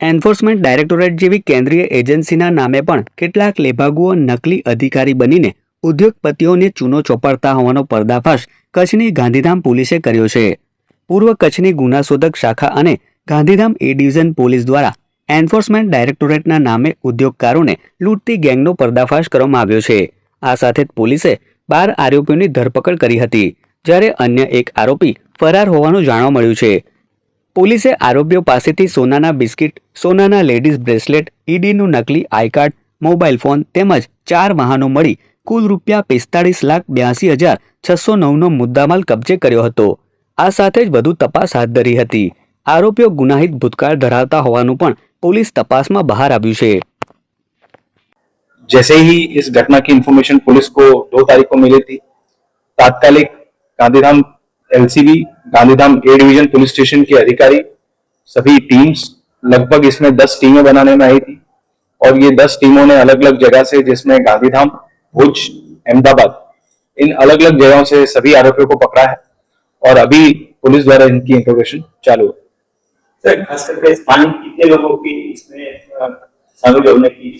Enforcement directorate જેવી કેન્દ્રીય એજન્સીના નામે પણ કેટલાક લેભાગુઓ નકલી અધિકારી બનીને ઉદ્યોગપતિઓને ચૂનો ચોપાડતા હોવાનો પર્દાફાશ કચ્છની ગાંધીધામ પોલીસે કર્યો છે. પૂર્વ કચ્છની ગુનાશોધક શાખા અને ગાંધીધામ એ ડિવિઝન પોલીસ દ્વારા એન્ફોર્સમેન્ટ ડાયરેક્ટોરેટના નામે ઉદ્યોગકારોને લૂંટતી ગેંગનો પર્દાફાશ કરવામાં આવ્યો છે. આ સાથે જ પોલીસે બાર આરોપીઓની ધરપકડ કરી હતી, જ્યારે અન્ય એક આરોપી ફરાર હોવાનું જાણવા મળ્યું છે. પોલીસે આરોપીઓ પાસેથી સોનાના બિસ્કિટ સોનાના લેડીઝ બ્રેસલેટ ઈડીનું નકલી આઈ કાર્ડ મોબાઈલ ફોન તેમજ ચાર વાહનો મળી કુલ રૂપિયા પિસ્તાળીસ લાખ બ્યાસી હજાર છસો નવનો મુદ્દામાલ કબજે કર્યો હતો આ સાથે જ વધુ તપાસ હાથ ધરી હતી આરોપીઓ ગુનાહિત ભૂતકાળ ધરાવતા હોવાનું પણ પોલીસ તપાસમાં બહાર આવ્યું છે जैसे ही इस घटना की इंफॉर्मेशन पुलिस को दो तारीख को मिली थी तात्कालिक Gandhidham LCB Gandhidham A division police station के अधिकारी सभी टीम्स लगभग इसमें दस टीमें बनाने में आई थी। और ये दस टीमों ने अलग अलग जगह से जिसमें गांधीधाम भुज अहमदाबाद इन अलग अलग जगहों से सभी आरोपियों को पकड़ा है। और अभी पुलिस द्वारा इनकी इंटरोगेशन चालू है। सर खास करके कितने लोगों की इसमें शामिल होने की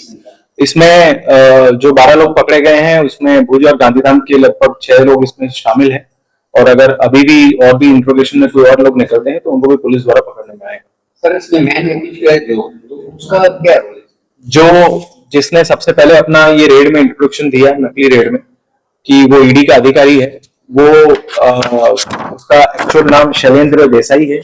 इसमें जो बारह लोग पकड़े गए हैं उसमें भुज और गांधीधाम के लगभग छह लोग इसमें शामिल हैं। और अगर अभी भी और भी इंट्रोगेशन में कोई और लोग निकलते हैं तो उनको भी पुलिस द्वारा पकड़ने में आएगा। सर इसमें मैन तो उसका क्या जो जिसने सबसे पहले अपना ये रेड में इंट्रोडक्शन दिया नकली रेड में कि वो ईडी का अधिकारी है वो आ, उसका एक्चुअल नाम शैलेंद्र देसाई है।